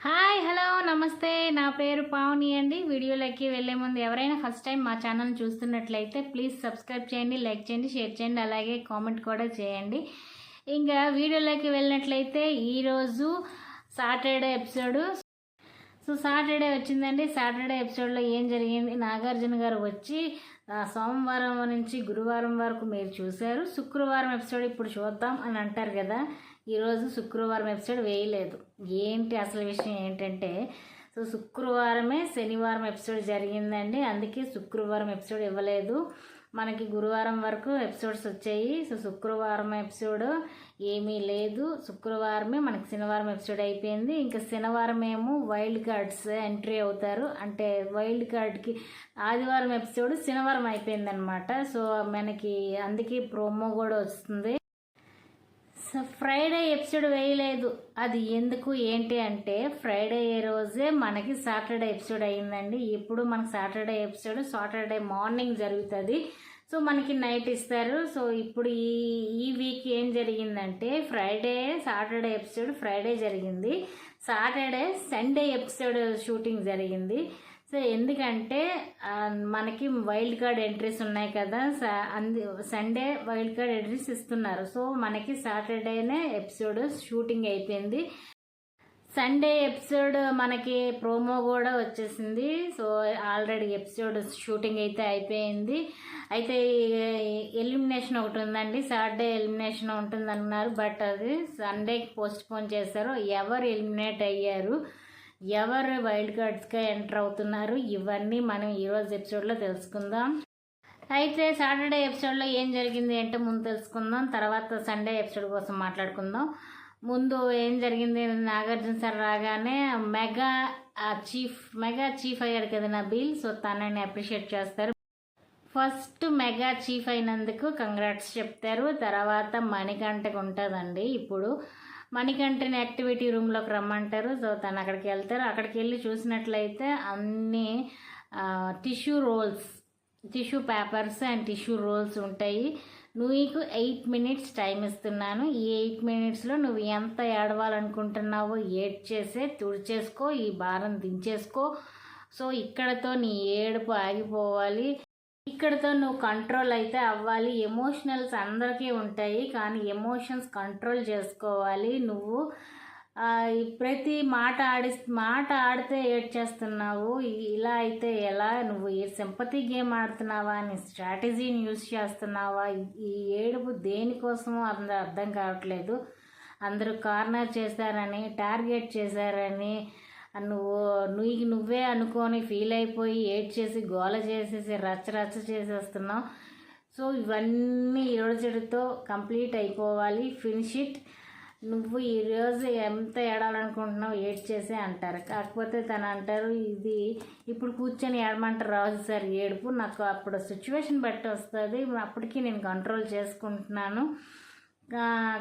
Hi hello నమస్తే. నా పేరు పావని అండి. వీడియోలోకి వెళ్ళే ముందు ఎవరైనా ఫస్ట్ టైం మా ఛానల్ చూస్తున్నట్లయితే ప్లీజ్ సబ్స్క్రైబ్ చేయండి లైక్ చేయండి షేర్ చేయండి అలాగే కామెంట్ కూడా చేయండి. ఇంకా వీడియోలోకి వెళ్ళినట్లయితే ఈరోజు సాటర్డే ఎపిసోడు. సో సాటర్డే వచ్చిందండి. సాటర్డే ఎపిసోడ్లో ఏం జరిగింది? నాగార్జున గారు వచ్చి సోమవారం నుంచి గురువారం వరకు మీరు చూశారు. శుక్రవారం ఎపిసోడ్ ఇప్పుడు చూద్దాం అని అంటారు కదా. ఈరోజు శుక్రవారం ఎపిసోడ్ వేయలేదు. ఏంటి అసలు విషయం ఏంటంటే సో శుక్రవారమే శనివారం ఎపిసోడ్ జరిగిందండి. అందుకే శుక్రవారం ఎపిసోడ్ ఇవ్వలేదు. మనకి గురువారం వరకు ఎపిసోడ్స్ వచ్చాయి. సో శుక్రవారం ఎపిసోడ్ ఏమీ లేదు. శుక్రవారమే మనకి శనివారం ఎపిసోడ్ అయిపోయింది. ఇంకా శనివారం ఏమో వైల్డ్ కార్డ్స్ ఎంట్రీ అవుతారు. అంటే వైల్డ్ కార్డ్కి ఆదివారం ఎపిసోడ్ శనివారం అయిపోయింది అనమాట సో మనకి అందుకే ప్రోమో కూడా వస్తుంది. ఫ్రైడే ఎపిసోడ్ వేయలేదు. అది ఎందుకు ఏంటి అంటే ఫ్రైడే రోజే మనకి సాటర్డే ఎపిసోడ్ అయిందండి ఇప్పుడు మనకి సాటర్డే ఎపిసోడ్ సాటర్డే మార్నింగ్ జరుగుతుంది. సో మనకి నైట్ ఇస్తారు. సో ఇప్పుడు ఈ ఈ వీక్ ఏం జరిగిందంటే ఫ్రైడే సాటర్డే ఎపిసోడ్ ఫ్రైడే జరిగింది. సాటర్డే సండే ఎపిసోడ్ షూటింగ్ జరిగింది. సో ఎందుకంటే మనకి వైల్డ్ కార్డ్ ఎంట్రీస్ ఉన్నాయి కదా సా- అంది సండే వైల్డ్ కార్డ్ ఎంట్రీస్ ఇస్తున్నారు. సో మనకి సాటర్డేనే ఎపిసోడ్ షూటింగ్ అయిపోయింది. సండే ఎపిసోడ్ మనకి ప్రోమో కూడా వచ్చేసింది. సో ఆల్రెడీ ఎపిసోడ్ షూటింగ్ అయితే అయిపోయింది. అయితే ఎలిమినేషన్ ఒకటి ఉందండి. సాటర్డే ఎలిమినేషన్ ఉంటుంది అన్నారు బట్ అది సండేకి పోస్ట్ పోన్ చేశారు. ఎవరు ఎలిమినేట్ అయ్యారు? ఎవరు వైల్డ్ కార్డ్స్గా ఎంటర్ అవుతున్నారు? ఇవన్నీ మనం ఈరోజు ఎపిసోడ్లో తెలుసుకుందాం. అయితే సాటర్డే ఎపిసోడ్లో ఏం జరిగింది అంటే ముందు తెలుసుకుందాం తర్వాత సండే ఎపిసోడ్ కోసం మాట్లాడుకుందాం. ముందు ఏం జరిగింది? నాగార్జున సార్ రాగానే మెగా ఆ చీఫ్ మెగా చీఫ్ అయ్యాడు కదా నబీల్ సో తనని అప్రిషియేట్ చేస్తారు. ఫస్ట్ మెగా చీఫ్ అయినందుకు కంగ్రాట్స్ చెప్తారు. తర్వాత మణికంటకు ఉంటుందండి. ఇప్పుడు మణికంఠని యాక్టివిటీ రూమ్లోకి రమ్మంటారు. సో తను అక్కడికి వెళ్తారు. అక్కడికి వెళ్ళి చూసినట్లయితే అన్ని tissue rolls tissue papers and tissue rolls ఉంటాయి. నువ్వు నీకు ఎయిట్ మినిట్స్ టైం ఇస్తున్నాను. ఈ ఎయిట్ మినిట్స్లో నువ్వు ఎంత ఏడవాలనుకుంటున్నావో ఏడ్ చేసే తుడిచేసుకో ఈ భారం దించేసుకో. సో ఇక్కడతో నీ ఏడుపు ఆగిపోవాలి. ఇక్కడతో నువ్వు కంట్రోల్ అయితే అవ్వాలి. ఎమోషనల్స్ అందరికీ ఉంటాయి కానీ ఎమోషన్స్ కంట్రోల్ చేసుకోవాలి. నువ్వు ప్రతి మాట ఆడి మాట ఆడితే ఏడ్చేస్తున్నావు? ఇలా అయితే ఎలా? నువ్వు ఏ సింపతి గేమ్ ఆడుతున్నావా? నీ స్ట్రాటజీని యూజ్ చేస్తున్నావా? ఈ- ఈ ఏడుపు దేనికోసమో అందరూ అర్థం కావట్లేదు. అందరూ కార్నర్ చేశారని టార్గెట్ చేశారని నువ్వు నువ్వు నువ్వే అనుకొని ఫీల్ అయిపోయి ఏడ్ చేసి గోల చేసేసి రచ్చ రచ్చ చేసేస్తున్నావు. సో ఇవన్నీ ఈ కంప్లీట్ అయిపోవాలి. ఫినిష్ ఇట్ నువ్వు ఈరోజు ఎంత ఏడాలనుకుంటున్నావు ఏడ్ చేసే అంటారు. కాకపోతే తను అంటారు ఇది ఇప్పుడు కూర్చొని ఏడమంటారు రాజు సార్ ఏడుపు. నాకు అప్పుడు సిచ్యువేషన్ బట్టి వస్తుంది. అప్పటికి నేను కంట్రోల్ చేసుకుంటున్నాను.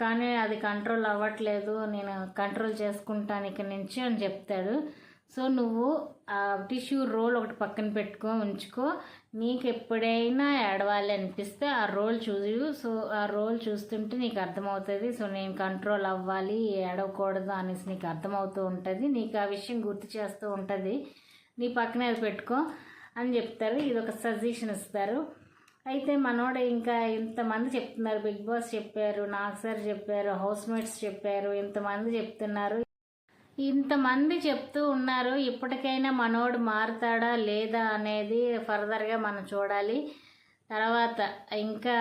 కానీ అది కంట్రోల్ అవ్వట్లేదు నేను కంట్రోల్ చేసుకుంటాను ఇక నుంచి అని చెప్తాడు. సో నువ్వు ఆ టిష్యూ రోల్ ఒకటి పక్కన పెట్టుకో ఉంచుకో. నీకు ఎప్పుడైనా ఏడవాలి అనిపిస్తే ఆ రోల్ చూసి సో ఆ రోల్ చూస్తుంటే నీకు అర్థమవుతుంది. సో నేను కంట్రోల్ అవ్వాలి ఏడవకూడదు అనేసి నీకు అర్థమవుతూ ఉంటుంది. నీకు ఆ విషయం గుర్తు చేస్తూ ఉంటుంది. నీ పక్కనే అది పెట్టుకో అని చెప్తారు. ఇది ఒక సజెషన్ ఇస్తారు. అయితే మనోడు ఇంకా ఇంతమంది చెప్తున్నారు. బిగ్ బాస్ చెప్పారు నాగ్ సార్ చెప్పారు హౌస్ మేట్స్ చెప్పారు ఇంతమంది చెప్తున్నారు. ఇంతమంది చెప్తూ ఉన్నారు. ఇప్పటికైనా మనోడు మారుతాడా లేదా అనేది ఫర్దర్గా మనం చూడాలి. తర్వాత ఇంకా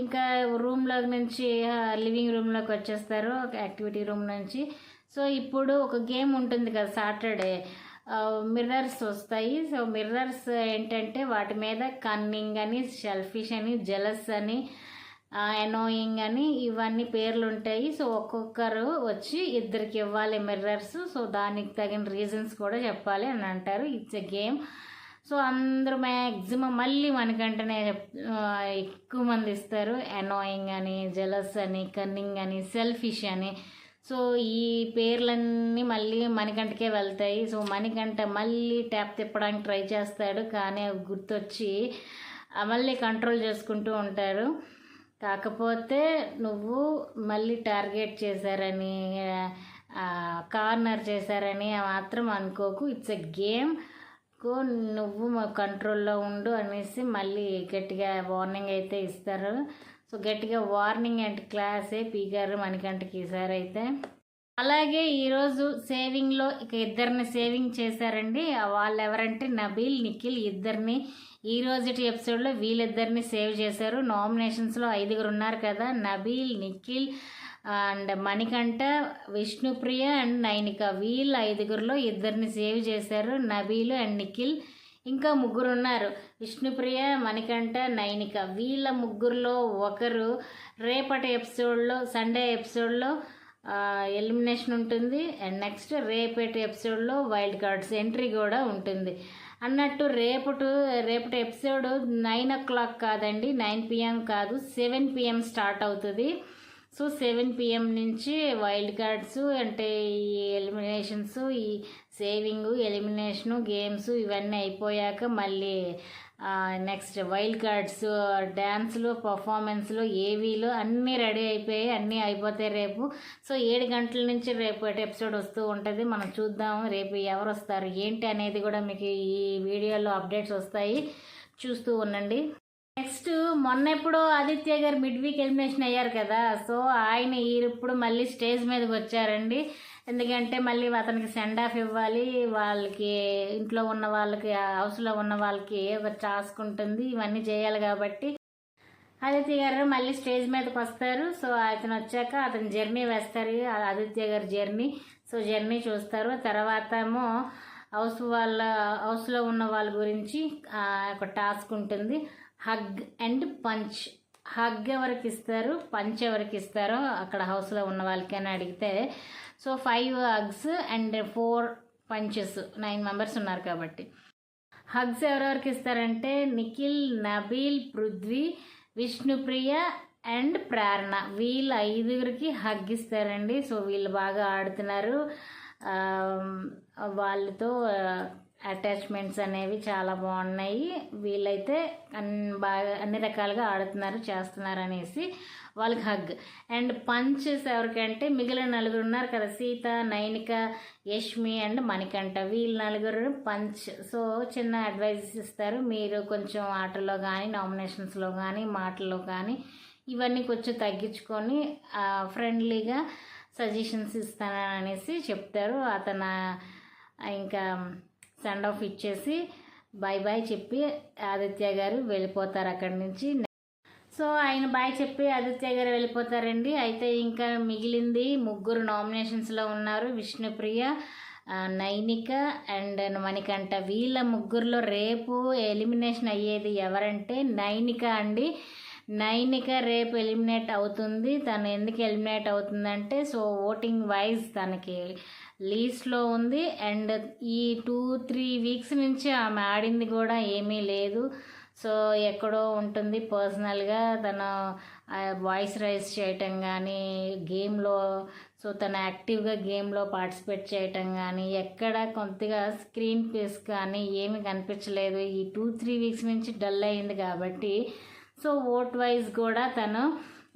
ఇంకా రూమ్లో నుంచి లివింగ్ రూమ్లోకి వచ్చేస్తారు ఒక యాక్టివిటీ రూమ్ నుంచి. సో ఇప్పుడు ఒక గేమ్ ఉంటుంది కదా సాటర్డే మిర్రర్స్ వస్తాయి. సో మిర్రర్స్ ఏంటంటే వాటి మీద కన్నింగ్ అని షెల్ఫిష్ అని జెలస్ అని ఎనోయింగ్ అని ఇవన్నీ పేర్లు ఉంటాయి సో ఒక్కొక్కరు వచ్చి ఇద్దరికి ఇవ్వాలి మిర్రర్స్ సో దానికి తగిన రీజన్స్ కూడా చెప్పాలి అని అంటారు. ఇట్స్ ఎ గేమ్ సో అందరూ మ్యాక్సిమం మళ్ళీ మనకంటేనే చెప్- ఎక్కువ మంది ఇస్తారు. ఎనోయింగ్ అని జెలస్ అని కన్నింగ్ అని సెల్ఫిష్ అని. సో ఈ పేర్లన్నీ మళ్ళీ మణికంటకే వెళ్తాయి. సో మణికంట మళ్ళీ ట్యాప్ తిప్పడానికి ట్రై చేస్తాడు కానీ అవి గుర్తొచ్చి మళ్ళీ కంట్రోల్ చేసుకుంటూ ఉంటారు. కాకపోతే నువ్వు మళ్ళీ టార్గెట్ చేశారని కార్నర్ చేశారని మాత్రం అనుకోకు. It's a game. కో నువ్వు మా కంట్రోల్లో ఉండు అనేసి మళ్ళీ గట్టిగా వార్నింగ్ అయితే ఇస్తారు. సో గట్టిగా వార్నింగ్ అండ్ క్లాసే పీకారు మణికంఠకి ఈసారి అయితే. అలాగే ఈరోజు సేవింగ్లో ఇక ఇద్దరిని సేవింగ్ చేశారండి. వాళ్ళు ఎవరంటే నబీల్ నిఖిల్ ఇద్దరిని ఈ రోజుటి ఎపిసోడ్లో వీళ్ళిద్దరిని సేవ్ చేశారు. నామినేషన్స్లో ఐదుగురు ఉన్నారు కదా నబీల్ నిఖిల్ అండ్ మణికంఠ విష్ణుప్రియ అండ్ నైనిక. వీళ్ళు ఐదుగురిలో ఇద్దరిని సేవ్ చేశారు. నబీల్ అండ్ నిఖిల్ ఇంకా ముగ్గురు ఉన్నారు విష్ణుప్రియ మణికంఠ నైనిక. వీళ్ళ ముగ్గురులో ఒకరు రేపటి ఎపిసోడ్లో సండే ఎపిసోడ్లో ఎలిమినేషన్ ఉంటుంది. అండ్ నెక్స్ట్ రేపటి ఎపిసోడ్లో వైల్డ్ కార్డ్స్ ఎంట్రీ కూడా ఉంటుంది. అన్నట్టు రేపటి రేపటి ఎపిసోడ్ నైన్ ఓ క్లాక్ కాదండి నైన్ పిఎం కాదు సెవెన్ పిఎం స్టార్ట్ అవుతుంది. సో సెవెన్ పిఎం నుంచి వైల్డ్ కార్డ్స్ అంటే ఈ ఎలిమినేషన్స్ ఈ సేవింగ్ ఎలిమినేషను గేమ్స్ ఇవన్నీ అయిపోయాక మళ్ళీ నెక్స్ట్ వైల్డ్ కార్డ్స్ డ్యాన్స్లు పర్ఫార్మెన్స్లు ఏవీలు అన్నీ రెడీ అయిపోయాయి అన్నీ అయిపోతాయి రేపు. సో ఏడు గంటల నుంచి రేపు ఎపిసోడ్ వస్తూ ఉంటుంది. మనం చూద్దాం రేపు ఎవరు వస్తారు ఏంటి అనేది కూడా మీకు ఈ వీడియోలో అప్డేట్స్ వస్తాయి. చూస్తూ ఉండండి. నెక్స్ట్ మొన్న ఎప్పుడు ఆదిత్య గారు మిడ్ వీక్ ఎలిమినేషన్ అయ్యారు కదా సో ఆయన ఇప్పుడు మళ్ళీ స్టేజ్ మీదకి వచ్చారండి. ఎందుకంటే మళ్ళీ అతనికి సెండ్ ఆఫ్ ఇవ్వాలి వాళ్ళకి ఇంట్లో ఉన్న వాళ్ళకి హౌస్లో ఉన్న వాళ్ళకి ఒక టాస్క్ ఉంటుంది ఇవన్నీ చేయాలి కాబట్టి ఆదిత్య గారు మళ్ళీ స్టేజ్ మీదకి వస్తారు. సో అతను వచ్చాక అతను జర్నీ వేస్తారు ఆదిత్య గారి జర్నీ సో జర్నీ చూస్తారు. తర్వాత ఏమో హౌస్ వాళ్ళ హౌస్లో ఉన్న వాళ్ళ గురించి ఒక టాస్క్ ఉంటుంది. Hug and punch. హగ్ ఎవరికి ఇస్తారు? పంచ్ ఎవరికి ఇస్తారో అక్కడ హౌస్లో ఉన్న వాళ్ళకైనా అడిగితే so five hugs and four punches nine members ఉన్నారు కాబట్టి. హగ్స్ ఎవరెవరికి ఇస్తారంటే నిఖిల్ నబీల్ పృథ్వీ విష్ణుప్రియ అండ్ ప్రేరణ. వీళ్ళు ఐదుగురికి హగ్ ఇస్తారండి. సో వీళ్ళు బాగా ఆడుతున్నారు. వాళ్ళతో అటాచ్మెంట్స్ అనేవి చాలా బాగున్నాయి. వీళ్ళైతే బాగా అన్ని రకాలుగా ఆడుతున్నారు చేస్తున్నారు అనేసి వాళ్ళకి హగ్. అండ్ పంచెస్ ఎవరికంటే మిగిలిన నలుగురు ఉన్నారు కదా సీత నైనిక యష్మి అండ్ మణికంఠ. వీళ్ళు నలుగురు పంచ్. సో చిన్న అడ్వైజెస్ ఇస్తారు. మీరు కొంచెం ఆటల్లో కానీ నామినేషన్స్లో కానీ మాటల్లో కానీ ఇవన్నీ కొంచెం తగ్గించుకొని ఫ్రెండ్లీగా సజెషన్స్ ఇస్తాననేసి చెప్తారు. అతను ఇంకా సెండ్ ఆఫ్ ఇచ్చేసి బాయ్ బాయ్ చెప్పి ఆదిత్య గారు వెళ్ళిపోతారు అక్కడి నుంచి. సో ఆయన బాయ్ చెప్పి ఆదిత్య గారు వెళ్ళిపోతారండి. అయితే ఇంకా మిగిలింది ముగ్గురు నామినేషన్స్లో ఉన్నారు. విష్ణుప్రియ నైనిక అండ్ మణికంఠ. వీళ్ళ ముగ్గురులో రేపు ఎలిమినేషన్ అయ్యేది ఎవరంటే నైనిక అండి. నైనిక రేపు ఎలిమినేట్ అవుతుంది. తను ఎందుకు ఎలిమినేట్ అవుతుందంటే సో ఓటింగ్ వైజ్ తనకి లీస్ట్లో ఉంది. అండ్ ఈ టూ త్రీ వీక్స్ నుంచి ఆమె ఆడింది కూడా ఏమీ లేదు. సో ఎక్కడో ఉంటుంది పర్సనల్గా. తను వాయిస్ రైజ్ చేయటం కానీ గేమ్లో సో తను యాక్టివ్గా గేమ్లో పార్టిసిపేట్ చేయటం కానీ ఎక్కడ కొద్దిగా స్క్రీన్ పేస్ కానీ ఏమి కనిపించలేదు. ఈ టూ త్రీ వీక్స్ నుంచి డల్ అయింది కాబట్టి సో ఓట్ వైజ్ కూడా తను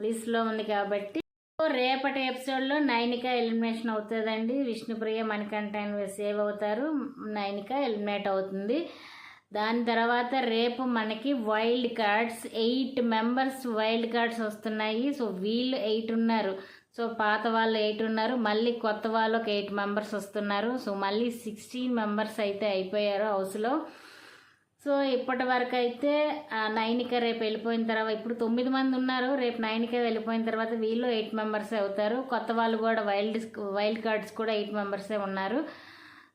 లిస్ట్లో ఉంది కాబట్టి రేపటి ఎపిసోడ్లో నైనిక ఎలిమినేషన్ అవుతుందండి. విష్ణుప్రియ మణికంఠన్ సేవ్ అవుతారు. నైనిక ఎలిమినేట్ అవుతుంది. దాని తర్వాత రేపు మనకి wild cards eight members wild cards వస్తున్నాయి. సో వీళ్ళు ఎయిట్ ఉన్నారు. సో పాత వాళ్ళు ఎయిట్ ఉన్నారు. మళ్ళీ కొత్త వాళ్ళు ఒక ఎయిట్ మెంబర్స్ వస్తున్నారు. సో మళ్ళీ సిక్స్టీన్ మెంబర్స్ అయితే అయిపోయారు హౌస్లో. సో ఇప్పటి వరకు అయితే నైనిక రేపు వెళ్ళిపోయిన తర్వాత ఇప్పుడు తొమ్మిది మంది ఉన్నారు. రేపు నైనిక వెళ్ళిపోయిన తర్వాత వీళ్ళు ఎయిట్ మెంబర్సే అవుతారు. కొత్త వాళ్ళు కూడా వైల్డ్ వైల్డ్ కార్డ్స్ కూడా ఎయిట్ మెంబర్సే ఉన్నారు.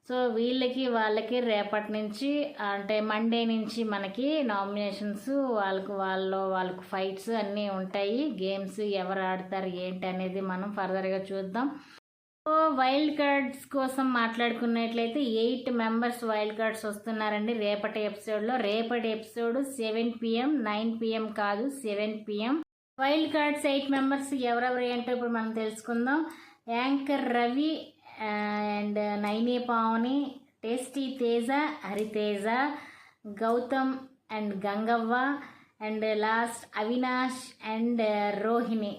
సో వీళ్ళకి వాళ్ళకి రేపటి నుంచి అంటే మండే నుంచి మనకి నామినేషన్స్ వాళ్ళకు వాళ్ళు వాళ్ళకు ఫైట్స్ అన్నీ ఉంటాయి. గేమ్స్ ఎవరు ఆడతారు ఏంటి అనేది మనం ఫర్దర్గా చూద్దాం. వైల్డ్ కార్డ్స్ కోసం మాట్లాడుకున్నట్లయితే ఎయిట్ మెంబర్స్ వైల్డ్ కార్డ్స్ వస్తున్నారండి. రేపటి ఎపిసోడ్లో రేపటి episode seven PM nine PM కాదు seven PM. Wild cards eight members ఎవరెవరు ఏంటో ఇప్పుడు మనం తెలుసుకుందాం. Anchor Ravi and Nayani Pavani tasty Teja Hariteja Gautham and Gangavva and last Avinash and Rohini.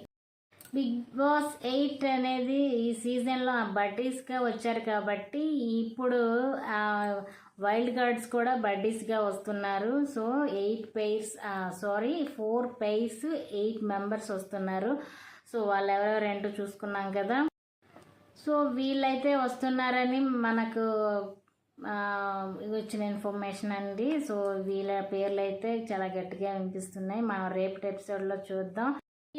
Big boss eight అనేది ఈ సీజన్లో బడ్డీస్గా వచ్చారు కాబట్టి ఇప్పుడు వైల్డ్ కార్డ్స్ కూడా బడ్డీస్గా వస్తున్నారు. So eight pairs sorry four pairs eight members వస్తున్నారు. సో వాళ్ళు ఎవరెవరేంటో చూసుకున్నాం కదా. సో వీళ్ళైతే వస్తున్నారని మనకు వచ్చిన ఇన్ఫర్మేషన్ అండి. సో వీళ్ళ పేర్లు అయితే చాలా గట్టిగా వినిపిస్తున్నాయి. మనం రేపటి ఎపిసోడ్లో చూద్దాం.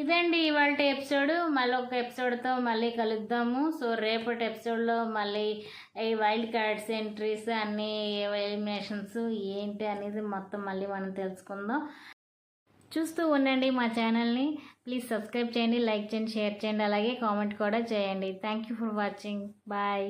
ఇదండి ఇవాళ ఎపిసోడ్ మళ్ళీ ఒక ఎపిసోడ్తో మళ్ళీ కలుద్దాము. సో రేపటి ఎపిసోడ్లో మళ్ళీ ఈ వైల్డ్ కార్డ్స్ ఎంట్రీస్ అన్ని ఎలిమినేషన్స్ ఏంటి అనేది మొత్తం మళ్ళీ మనం తెలుసుకుందాం. చూస్తూ ఉండండి మా ఛానల్ని ప్లీజ్ సబ్స్క్రైబ్ చేయండి లైక్ చేయండి షేర్ చేయండి. అలాగే కామెంట్ కూడా చేయండి. Thank you for watching bye